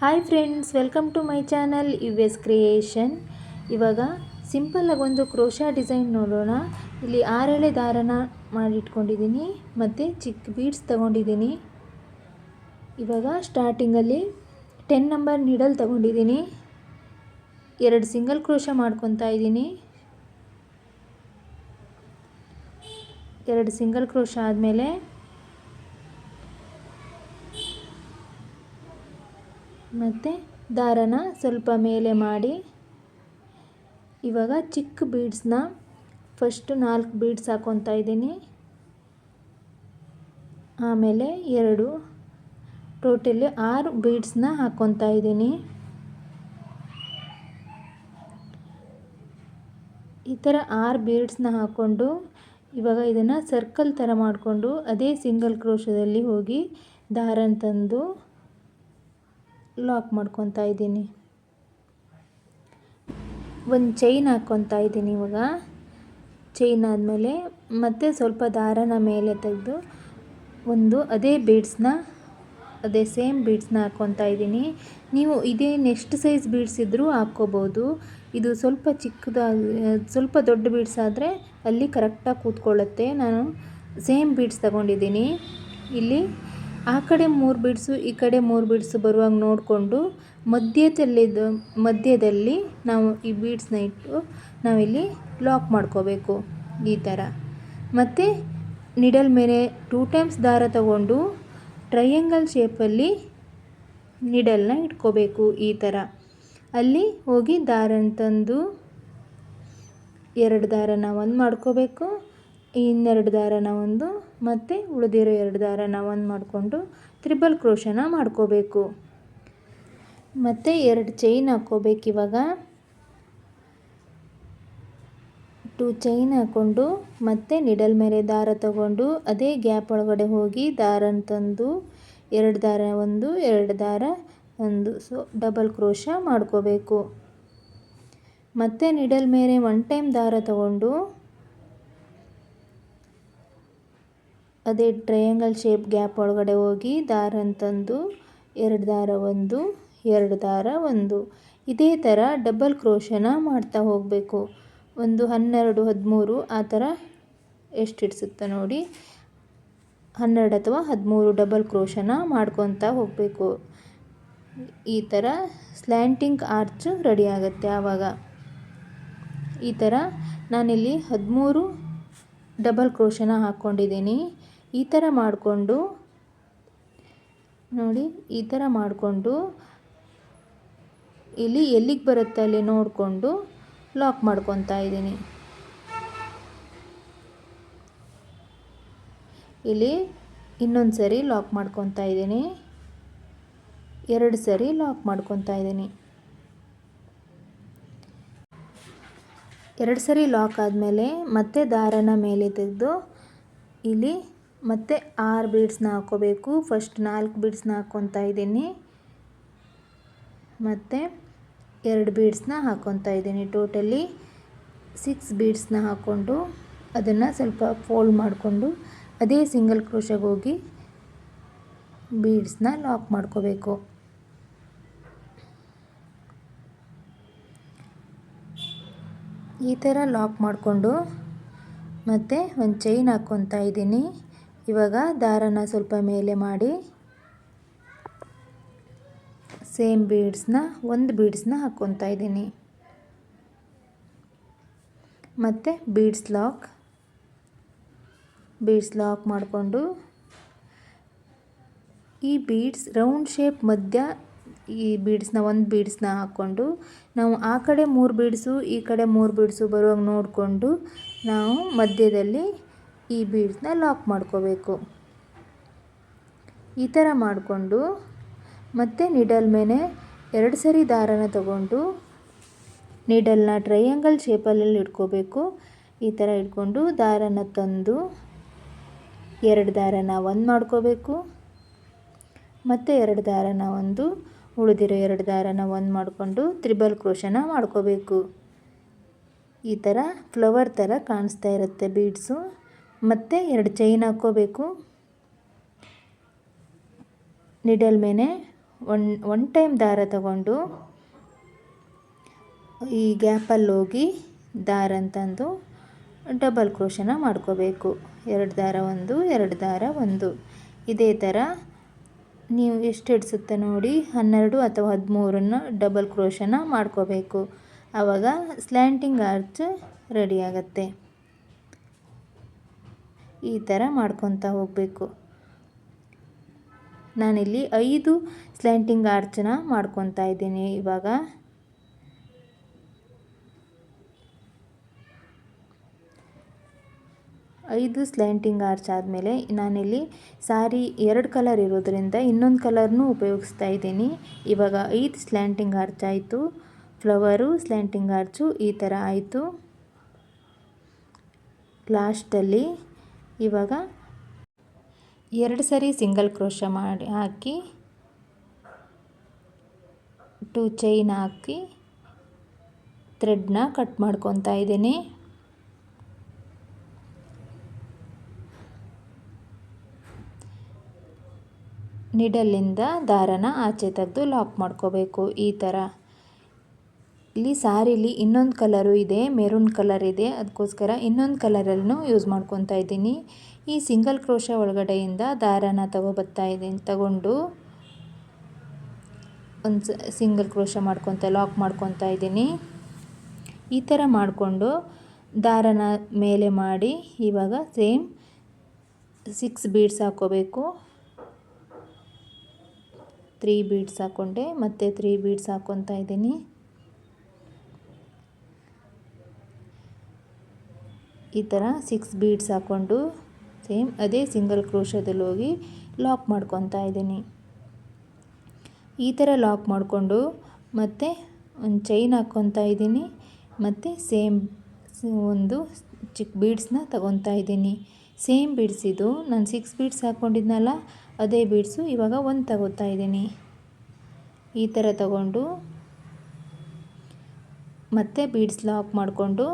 Hi friends welcome to my channel U S creation ಇವಾಗ ಸಿಂಪಲ್ಲಾಗಿ ಒಂದು ಕ್ರೋಶಾ ಡಿಸೈನ್ ನೋಡೋಣ. ಇಲ್ಲಿ ಆರೆಳೆ ದಾರನ ಮಾಡಿಟ್ಕೊಂಡಿದ್ದೀನಿ, ಮತ್ತು ಚಿಕ್ಕ ಬೀಡ್ಸ್ ತಗೊಂಡಿದ್ದೀನಿ. ಇವಾಗ ಸ್ಟಾರ್ಟಿಂಗಲ್ಲಿ ಟೆನ್ ನಂಬರ್ ನೀಡಲ್ ತಗೊಂಡಿದ್ದೀನಿ. ಎರಡು ಸಿಂಗಲ್ ಕ್ರೋಶ ಮಾಡ್ಕೊತಾ ಇದ್ದೀನಿ. ಎರಡು ಸಿಂಗಲ್ ಕ್ರೋಶ ಆದಮೇಲೆ ಮತ್ತು ದಾರನ ಸ್ವಲ್ಪ ಮೇಲೆ ಮಾಡಿ. ಇವಾಗ ಚಿಕ್ಕ ಬೀಡ್ಸ್ನ ಫಸ್ಟು ನಾಲ್ಕು ಬೀಡ್ಸ್ ಹಾಕ್ಕೊತಾ ಇದ್ದೀನಿ. ಆಮೇಲೆ ಎರಡು ಟೋಟಲಿ ಆರು ಬೀಡ್ಸ್ನ ಹಾಕ್ಕೊತಾ ಇದ್ದೀನಿ. ಈ ಥರ ಆರು ಬೀಡ್ಸ್ನ ಹಾಕ್ಕೊಂಡು ಇವಾಗ ಇದನ್ನು ಸರ್ಕಲ್ ಥರ ಮಾಡಿಕೊಂಡು ಅದೇ ಸಿಂಗಲ್ ಕ್ರೋಶದಲ್ಲಿ ಹೋಗಿ ದಾರನ ತಂದು ಲಾಕ್ ಮಾಡ್ಕೊತಾ ಇದ್ದೀನಿ. ಒಂದು ಚೈನ್ ಹಾಕ್ಕೊತಾ ಇದ್ದೀನಿ ಇವಾಗ. ಚೈನ್ ಆದಮೇಲೆ ಮತ್ತೆ ಸ್ವಲ್ಪ ದಾರನ ಮೇಲೆ ತೆಗೆದು ಒಂದು ಅದೇ ಬೀಡ್ಸ್ನ ಅದೇ ಸೇಮ್ ಬೀಡ್ಸ್ನ ಹಾಕ್ಕೊತಾ ಇದ್ದೀನಿ. ನೀವು ಇದೇ ನೆಕ್ಸ್ಟ್ ಸೈಜ್ ಬೀಡ್ಸ್ ಇದ್ದರೂ ಹಾಕ್ಕೋಬೋದು. ಇದು ಸ್ವಲ್ಪ ಚಿಕ್ಕದಾಗಿ, ಸ್ವಲ್ಪ ದೊಡ್ಡ ಬೀಡ್ಸ್ ಆದರೆ ಅಲ್ಲಿ ಕರೆಕ್ಟಾಗಿ ಕೂತ್ಕೊಳ್ಳುತ್ತೆ. ನಾನು ಸೇಮ್ ಬೀಡ್ಸ್ ತಗೊಂಡಿದ್ದೀನಿ. ಇಲ್ಲಿ ಆ ಕಡೆ ಮೂರು ಬಿಡ್ಸು, ಈ ಕಡೆ ಮೂರು ಬಿಡ್ಸು ಬರುವಾಗ ನೋಡಿಕೊಂಡು ಮಧ್ಯದಲ್ಲಿ ಮಧ್ಯದಲ್ಲಿ ನಾವು ಈ ಬೀಡ್ಸ್ನ ಇಟ್ಟು ನಾವಿಲ್ಲಿ ಲಾಕ್ ಮಾಡ್ಕೋಬೇಕು ಈ ಥರ. ಮತ್ತು ನಿಡಲ್ ಮೇಲೆ ಟೂ ಟೈಮ್ಸ್ ದಾರ ತಗೊಂಡು ಟ್ರಯಾಂಗಲ್ ಶೇಪಲ್ಲಿ ನಿಡಲ್ನ ಇಟ್ಕೋಬೇಕು ಈ ಥರ. ಅಲ್ಲಿ ಹೋಗಿ ದಾರನ ತಂದು ಎರಡು ದಾರನ ಒಂದು ಮಾಡ್ಕೋಬೇಕು. ಇನ್ನೆರಡು ದಾರನ ಒಂದು ಮತ್ತು ಉಳಿದಿರೋ ಎರಡು ದಾರನ ಒಂದು ಮಾಡಿಕೊಂಡು ತ್ರಿಬಲ್ ಕ್ರೋಶನ ಮಾಡ್ಕೋಬೇಕು. ಮತ್ತು ಎರಡು ಚೈನ್ ಹಾಕ್ಕೋಬೇಕು ಇವಾಗ. ಟೂ ಚೈನ್ ಹಾಕ್ಕೊಂಡು ಮತ್ತೆ ನಿಡಲ್ ಮೇಲೆ ದಾರ ತಗೊಂಡು ಅದೇ ಗ್ಯಾಪ್ ಒಳಗಡೆ ಹೋಗಿ ದಾರನ ತಂದು ಎರಡು ದಾರ ಒಂದು, ಎರಡು ದಾರ ಒಂದು. ಸೊ ಡಬಲ್ ಕ್ರೋಶ ಮಾಡ್ಕೋಬೇಕು. ಮತ್ತು ನಿಡಲ್ ಮೇಲೆ ಒನ್ ಟೈಮ್ ದಾರ ತಗೊಂಡು ಅದೇ ಟ್ರಯಾಂಗಲ್ ಶೇಪ್ ಗ್ಯಾಪ್ ಒಳಗಡೆ ಹೋಗಿ ದಾರನ ತಂದು ಎರಡು ದಾರ ಒಂದು, ಎರಡು ದಾರ ಒಂದು. ಇದೇ ಥರ ಡಬಲ್ ಕ್ರೋಶನ ಮಾಡ್ತಾ ಹೋಗಬೇಕು. ಒಂದು ಹನ್ನೆರಡು, ಹದಿಮೂರು, ಆ ಥರ ಎಷ್ಟು ಇಡ್ಸುತ್ತೆ ನೋಡಿ. ಹನ್ನೆರಡು ಅಥವಾ ಹದಿಮೂರು ಡಬಲ್ ಕ್ರೋಶನ ಮಾಡ್ಕೊತಾ ಹೋಗಬೇಕು. ಈ ಥರ ಸ್ಲ್ಯಾಂಟಿಂಗ್ ಆರ್ಚ್ ರೆಡಿ ಆಗುತ್ತೆ ಆವಾಗ. ಈ ಥರ ನಾನಿಲ್ಲಿ ಹದಿಮೂರು ಡಬಲ್ ಕ್ರೋಶನ ಹಾಕ್ಕೊಂಡಿದ್ದೀನಿ. ಈ ಥರ ಮಾಡಿಕೊಂಡು, ನೋಡಿ, ಈ ಥರ ಮಾಡಿಕೊಂಡು, ಇಲ್ಲಿ ಎಲ್ಲಿಗೆ ಬರುತ್ತೆ ಅಲ್ಲಿ ನೋಡಿಕೊಂಡು ಲಾಕ್ ಮಾಡ್ಕೊತಾ ಇದ್ದೀನಿ. ಇಲ್ಲಿ ಇನ್ನೊಂದು ಸರಿ ಲಾಕ್ ಮಾಡ್ಕೊತಾ ಇದ್ದೀನಿ. ಎರಡು ಸರಿ ಲಾಕ್ ಮಾಡ್ಕೊತಾ ಇದ್ದೀನಿ. ಎರಡು ಸರಿ ಲಾಕ್ ಆದಮೇಲೆ ಮತ್ತೆ ದಾರನ ಮೇಲೆ ತೆಗೆದು ಇಲ್ಲಿ ಮತ್ತು ಆರು ಬೀಡ್ಸ್ನ ಹಾಕೋಬೇಕು ಫಸ್ಟ್ ನಾಲ್ಕು ಬೀಡ್ಸ್ನ ಹಾಕ್ಕೊತಾ ಇದ್ದೀನಿ. ಮತ್ತು ಎರಡು ಬೀಡ್ಸ್ನ ಹಾಕ್ಕೊತಾ ಇದ್ದೀನಿ ಟೋಟಲಿ ಸಿಕ್ಸ್ ಬೀಡ್ಸ್ನ ಹಾಕ್ಕೊಂಡು ಅದನ್ನು ಸ್ವಲ್ಪ ಫೋಲ್ಡ್ ಮಾಡಿಕೊಂಡು ಅದೇ ಸಿಂಗಲ್ ಕ್ರೋಶಗೆ ಹೋಗಿ ಬೀಡ್ಸ್ನ ಲಾಕ್ ಮಾಡ್ಕೋಬೇಕು. ಈ ಥರ ಲಾಕ್ ಮಾಡಿಕೊಂಡು ಮತ್ತು ಒಂದು ಚೈನ್ ಹಾಕ್ಕೊತಾ ಇದ್ದೀನಿ. ಇವಾಗ ದಾರನ ಸ್ವಲ್ಪ ಮೇಲೆ ಮಾಡಿ. ಸೇಮ್ ಬೀಡ್ಸ್ನ, ಒಂದು ಬೀಡ್ಸ್ನ ಹಾಕ್ಕೊತಾ ಇದ್ದೀನಿ. ಮತ್ತು ಬೀಡ್ಸ್ ಲಾಕ್. ಬೀಡ್ಸ್ ಲಾಕ್ ಮಾಡಿಕೊಂಡು ಈ ಬೀಡ್ಸ್ ರೌಂಡ್ ಶೇಪ್ ಮಧ್ಯ ಈ ಬೀಡ್ಸ್ನ, ಒಂದು ಬೀಡ್ಸ್ನ ಹಾಕ್ಕೊಂಡು ನಾವು ಆ ಕಡೆ ಮೂರು ಬೀಡ್ಸು, ಈ ಕಡೆ ಮೂರು ಬೀಡ್ಸು ಬರುವಾಗ ನೋಡಿಕೊಂಡು ನಾವು ಮಧ್ಯದಲ್ಲಿ ಈ ಬೀಡ್ಸ್ನ ಲಾಕ್ ಮಾಡ್ಕೋಬೇಕು. ಈ ಥರ ಮಾಡಿಕೊಂಡು ಮತ್ತೆ ನಿಡಲ್ ಮೇಲೆ ಎರಡು ಸರಿ ದಾರನ ತಗೊಂಡು ನಿಡಲ್ನ ಟ್ರಯಾಂಗಲ್ ಶೇಪಲ್ಲಿ ಇಟ್ಕೋಬೇಕು. ಈ ಥರ ಇಟ್ಕೊಂಡು ದಾರನ ತಂದು ಎರಡು ದಾರನ ಒಂದು ಮಾಡ್ಕೋಬೇಕು. ಮತ್ತು ಎರಡು ದಾರನ ಒಂದು, ಉಳಿದಿರೋ ಎರಡು ದಾರನ ಒಂದು ಮಾಡಿಕೊಂಡು ತ್ರಿಬಲ್ ಕ್ರೋಶನ ಮಾಡ್ಕೋಬೇಕು. ಈ ಥರ ಫ್ಲವರ್ ಥರ ಕಾಣಿಸ್ತಾ ಇರುತ್ತೆ ಬೀಡ್ಸು. ಮತ್ತು ಎರಡು ಚೈನ್ ಹಾಕ್ಕೋಬೇಕು. ನಿಡಲ್ ಮೇಲೆ ಒನ್ ಒನ್ ಟೈಮ್ ದಾರ ತಗೊಂಡು ಈ ಗ್ಯಾಪಲ್ಲಿ ಹೋಗಿ ದಾರ ಅಂತಂದು ಡಬಲ್ ಕ್ರೋಶನ ಮಾಡ್ಕೋಬೇಕು. ಎರಡು ದಾರ ಒಂದು, ಎರಡು ದಾರ ಒಂದು. ಇದೇ ಥರ ನೀವು ಎಷ್ಟು ಹಿಡಿಸುತ್ತೆ ನೋಡಿ ಹನ್ನೆರಡು ಅಥವಾ ಹದಿಮೂರನ್ನು ಡಬಲ್ ಕ್ರೋಶನ ಮಾಡ್ಕೋಬೇಕು. ಆವಾಗ ಸ್ಲ್ಯಾಂಟಿಂಗ್ ಆರ್ಚ್ ರೆಡಿ ಈ ಥರ ಮಾಡ್ಕೊತಾ ಹೋಗಬೇಕು. ನಾನಿಲ್ಲಿ ಐದು ಸ್ಲ್ಯಾಂಟಿಂಗ್ ಆರ್ಚನ್ನ ಮಾಡ್ಕೊತಾ ಇದ್ದೀನಿ ಇವಾಗ. ಐದು ಸ್ಲ್ಯಾಂಟಿಂಗ್ ಆರ್ಚ್ ಆದಮೇಲೆ ನಾನಿಲ್ಲಿ ಸಾರಿ ಎರಡು ಕಲರ್ ಇರೋದರಿಂದ ಇನ್ನೊಂದು ಕಲರ್ನೂ ಉಪಯೋಗಿಸ್ತಾ ಇದ್ದೀನಿ. ಇವಾಗ ಐದು ಸ್ಲ್ಯಾಂಟಿಂಗ್ ಆರ್ಚ್ ಆಯಿತು. ಫ್ಲವರು ಸ್ಲ್ಯಾಂಟಿಂಗ್ ಆರ್ಚು ಈ ಥರ ಆಯಿತು. ಲಾಸ್ಟಲ್ಲಿ ಇವಾಗ ಎರಡು ಸರಿ ಸಿಂಗಲ್ ಕ್ರೋಶ ಮಾಡಿ ಹಾಕಿ ಟು ಚೈನ್ ಹಾಕಿ ಥ್ರೆಡ್ನ ಕಟ್ ಮಾಡ್ಕೊತಾ ಇದ್ದೀನಿ. ನಿಡಲ್ಲಿಂದ ದಾರನ ಆಚೆ ತೆಗೆದು ಲಾಕ್ ಮಾಡ್ಕೋಬೇಕು ಈ ಥರ. ಇಲ್ಲಿ ಸಾರಿಲಿ ಇನ್ನೊಂದು ಕಲರು ಇದೆ, ಮೆರೂನ್ ಕಲರ್ ಇದೆ. ಅದಕ್ಕೋಸ್ಕರ ಇನ್ನೊಂದು ಕಲರನ್ನು ಯೂಸ್ ಮಾಡ್ಕೊತಾ ಇದ್ದೀನಿ. ಈ ಸಿಂಗಲ್ ಕ್ರೋಶ ಒಳಗಡೆಯಿಂದ ದಾರನ ತಗೊಬತ್ತಾ ಇದ್ದೀನಿ, ತಗೊಂಡು. ಒಂದು ಸಿಂಗಲ್ ಕ್ರೋಶ ಮಾಡ್ಕೊತ, ಲಾಕ್ ಮಾಡ್ಕೊತಾ ಇದ್ದೀನಿ. ಈ ಥರ ಮಾಡಿಕೊಂಡು ದಾರನ ಮೇಲೆ ಮಾಡಿ, ಇವಾಗ ಸೇಮ್ ಸಿಕ್ಸ್ ಬೀಡ್ಸ್ ಹಾಕ್ಕೋಬೇಕು ತ್ರೀ ಬೀಡ್ಸ್ ಹಾಕ್ಕೊಂಡೆ ಮತ್ತು ತ್ರೀ ಬೀಡ್ಸ್ ಹಾಕ್ಕೊತಾ ಇದ್ದೀನಿ. ಈ ಥರ ಸಿಕ್ಸ್ ಬೀಡ್ಸ್ ಹಾಕ್ಕೊಂಡು ಸೇಮ್ ಅದೇ ಸಿಂಗಲ್ ಕ್ರೋಶದಲ್ಲಿ ಹೋಗಿ ಲಾಕ್ ಮಾಡ್ಕೊತಾ ಇದ್ದೀನಿ. ಈ ಥರ ಲಾಕ್ ಮಾಡಿಕೊಂಡು ಮತ್ತೆ ಒಂದು ಚೈನ್ ಹಾಕ್ಕೊತಾ ಇದ್ದೀನಿ. ಮತ್ತು ಸೇಮ್ ಒಂದು ಚಿಕ್ಕ ಬೀಡ್ಸ್ನ ತಗೊತಾ ಇದ್ದೀನಿ. ಸೇಮ್ ಬೀಡ್ಸ್ ಇದು. ನಾನು ಸಿಕ್ಸ್ ಬೀಡ್ಸ್ ಹಾಕ್ಕೊಂಡಿದ್ನಲ್ಲ, ಅದೇ ಬೀಡ್ಸು ಇವಾಗ ಒಂದು ತಗೋತಾ ಇದ್ದೀನಿ. ಈ ಥರ ತಗೊಂಡು ಮತ್ತೆ ಬೀಡ್ಸ್ ಲಾಕ್ ಮಾಡಿಕೊಂಡು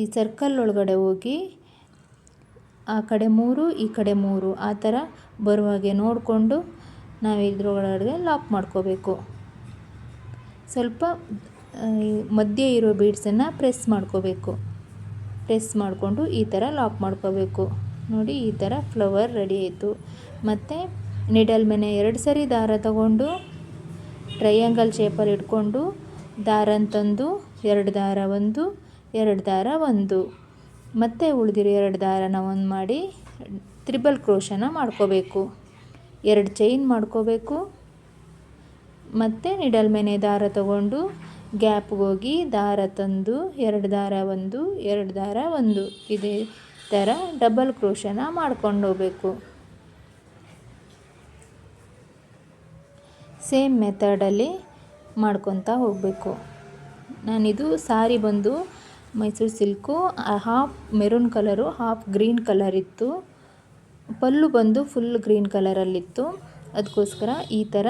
ಈ ಸರ್ಕಲ್ ಒಳಗಡೆ ಹೋಗಿ, ಆ ಕಡೆ ಮೂರು, ಈ ಕಡೆ ಮೂರು, ಆ ಥರ ಬರುವಾಗೆ ನೋಡಿಕೊಂಡು ನಾವು ಇದ್ರೊಳಗಡೆ ಲಾಕ್ ಮಾಡ್ಕೋಬೇಕು. ಸ್ವಲ್ಪ ಮಧ್ಯೆ ಇರೋ ಬೀಡ್ಸನ್ನು ಪ್ರೆಸ್ ಮಾಡ್ಕೋಬೇಕು. ಪ್ರೆಸ್ ಮಾಡಿಕೊಂಡು ಈ ಥರ ಲಾಕ್ ಮಾಡ್ಕೋಬೇಕು. ನೋಡಿ, ಈ ಥರ ಫ್ಲವರ್ ರೆಡಿ ಆಯಿತು. ಮತ್ತು ನಿಡಲ್ ಮೇಲೆ ಎರಡು ಸರಿ ದಾರ ತಗೊಂಡು ಟ್ರಯಾಂಗಲ್ ಶೇಪಲ್ಲಿ ಇಟ್ಕೊಂಡು ದಾರನ ತಂದು, ಎರಡು ದಾರ ಒಂದು ಎರಡು ದಾರ ಒಂದು. ಮತ್ತೆ ಉಳಿದಿರೋ ಎರಡು ದಾರನ ಒಂದು ಮಾಡಿ ತ್ರಿಬಲ್ ಕ್ರೋಶನ ಮಾಡ್ಕೋಬೇಕು. ಎರಡು ಚೈನ್ ಮಾಡ್ಕೋಬೇಕು. ಮತ್ತು ನಿಡಲ್ ಮೆನೆ ದಾರ ತಗೊಂಡು ಗ್ಯಾಪ್ಗೆ ಹೋಗಿ ದಾರ ತಂದು ಎರಡು ದಾರ ಒಂದು, ಎರಡು ದಾರ ಒಂದು. ಇದೇ ಥರ ಡಬಲ್ ಕ್ರೋಶನ ಮಾಡ್ಕೊಂಡು ಹೋಗಬೇಕು. ಸೇಮ್ ಮೆಥಡಲ್ಲಿ ಮಾಡ್ಕೊತಾ ಹೋಗಬೇಕು. ನಾನಿದು ಸಾರಿ ಬಂದು Mysore silk half maroon colour half green colour ಇತ್ತು. ಪಲ್ಲು ಬಂದು ಫುಲ್ ಗ್ರೀನ್ ಕಲರಲ್ಲಿತ್ತು ಅದಕ್ಕೋಸ್ಕರ ಈ ಥರ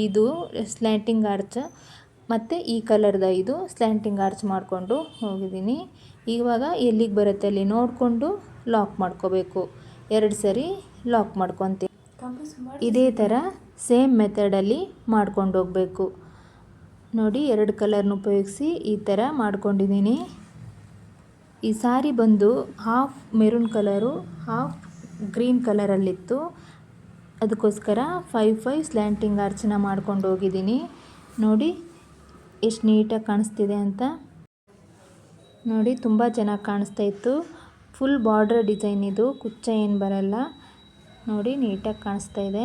ಐದು ಸ್ಲ್ಯಾಂಟಿಂಗ್ ಆರ್ಚ್ ಮತ್ತು ಈ ಕಲರ್ದು ಐದು ಸ್ಲ್ಯಾಂಟಿಂಗ್ ಆರ್ಚ್ ಮಾಡಿಕೊಂಡು ಹೋಗಿದ್ದೀನಿ. ಇವಾಗ ಎಲ್ಲಿಗೆ ಬರುತ್ತೆ ಅಲ್ಲಿ ನೋಡಿಕೊಂಡು ಲಾಕ್ ಮಾಡ್ಕೋಬೇಕು. ಎರಡು ಸರಿ ಲಾಕ್ ಮಾಡ್ಕೊತೀನಿ. ಇದೇ ಥರ ಸೇಮ್ ಮೆಥಡಲ್ಲಿ ಮಾಡ್ಕೊಂಡು ಹೋಗಬೇಕು. ನೋಡಿ ಎರಡು ಕಲರ್ನ ಉಪಯೋಗಿಸಿ ಈ ಥರ ಮಾಡ್ಕೊಂಡಿದ್ದೀನಿ. ಈ ಸಾರಿ ಬಂದು half maroon colour half green ಕಲರಲ್ಲಿತ್ತು ಅದಕ್ಕೋಸ್ಕರ ಫೈವ್ ಫೈವ್ ಸ್ಲ್ಯಾಂಟಿಂಗ್ ಅರ್ಚನ ಮಾಡ್ಕೊಂಡು ಹೋಗಿದ್ದೀನಿ. ನೋಡಿ ಎಷ್ಟು ನೀಟಾಗಿ ಕಾಣಿಸ್ತಿದೆ ಅಂತ. ನೋಡಿ ತುಂಬ ಚೆನ್ನಾಗಿ ಕಾಣಿಸ್ತಾ ಇತ್ತು. ಫುಲ್ ಬಾರ್ಡ್ರ್ ಡಿಸೈನ್ ಇದು, ಕುಚ್ಚ ಏನು ಬರಲ್ಲ. ನೋಡಿ ನೀಟಾಗಿ ಕಾಣಿಸ್ತಾ ಇದೆ.